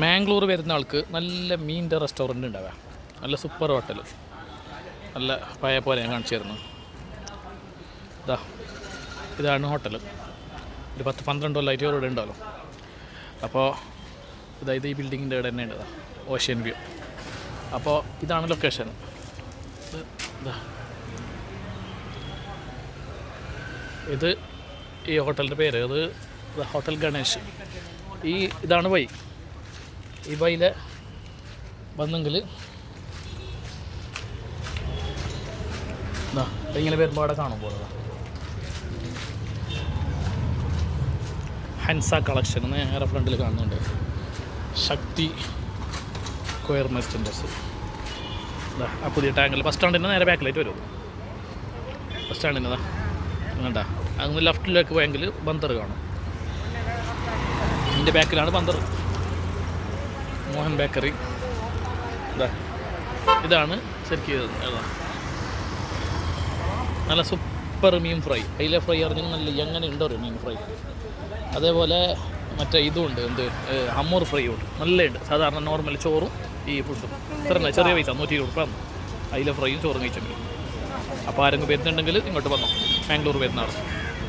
മാംഗ്ലൂർ വരുന്ന ആൾക്ക് നല്ല മീനിന്റെ റെസ്റ്റോറന്റ് ഉണ്ടാവുക. നല്ല സൂപ്പർ ഹോട്ടൽ. നല്ല പഴയ പോലെ ഞാൻ കാണിച്ചു തരുന്നു. ഇതാ ഇതാണ് ഹോട്ടൽ. ഒരു പത്ത് പന്ത്രണ്ട് കൊല്ലമായിട്ട് ഇവിടെ ഉണ്ടാവല്ലോ അപ്പോൾ ഇതാ ഇത് ഈ ബിൽഡിങ്ങിന്റെ ഇവിടെ തന്നെ ഉണ്ട് ഓഷ്യൻ വ്യൂ. അപ്പോൾ ഇതാണ് ലൊക്കേഷൻ. ഇതാ ഈ ഹോട്ടലിന്റെ പേര്. ഇത് ഹോട്ടൽ ഗണേഷ്. ഈ ഇതാണ് വഴി. വഴിയിൽ വന്നെങ്കിൽ ഇങ്ങനെ വരുമ്പോൾ അവിടെ കാണുമ്പോൾ പോലെ ഹൻസ കളക്ഷൻ നേരെ ഫ്രണ്ടിൽ കാണുന്നുണ്ട്. Shakti coir merchandise. ആ പുതിയ ടാങ്കിൽ ബസ് സ്റ്റാൻഡിന്റെ നേരെ ബാക്കിലായിട്ട് വരും. ബസ് സ്റ്റാൻഡിന്റെ വേണ്ട അങ്ങ് ലെഫ്റ്റിലേക്ക് പോയെങ്കിൽ ബന്തർ കാണും. ഇതിന്റെ ബാക്കിലാണ് ബന്തർ മോഹൻ ബേക്കറി. ഇതാ ഇതാണ് ഏതാ? നല്ല സൂപ്പർ മീൻ ഫ്രൈ. അതിലെ ഫ്രൈ അറിഞ്ഞാൽ നല്ല എങ്ങനെ ഉണ്ടോ ഒരു മീൻ ഫ്രൈ? അതേപോലെ മറ്റേ ഇതും ഉണ്ട് എന്ത് അമ്മൂർ ഫ്രൈ ഉണ്ട്. നല്ലുണ്ട് സാധാരണ നോർമൽ ചോറും ഈ ഫുഡും ഇത്ര ചെറിയ പൈസ നൂറ്റി ഇരുപത് അതിലെ ഫ്രൈയും ചോറും കഴിച്ചിട്ടുണ്ട് അപ്പോൾ ആരെങ്കിലും വരുന്നുണ്ടെങ്കിൽ ഇങ്ങോട്ട് വന്നോ. ബാംഗ്ലൂർ വരുന്ന ആൾ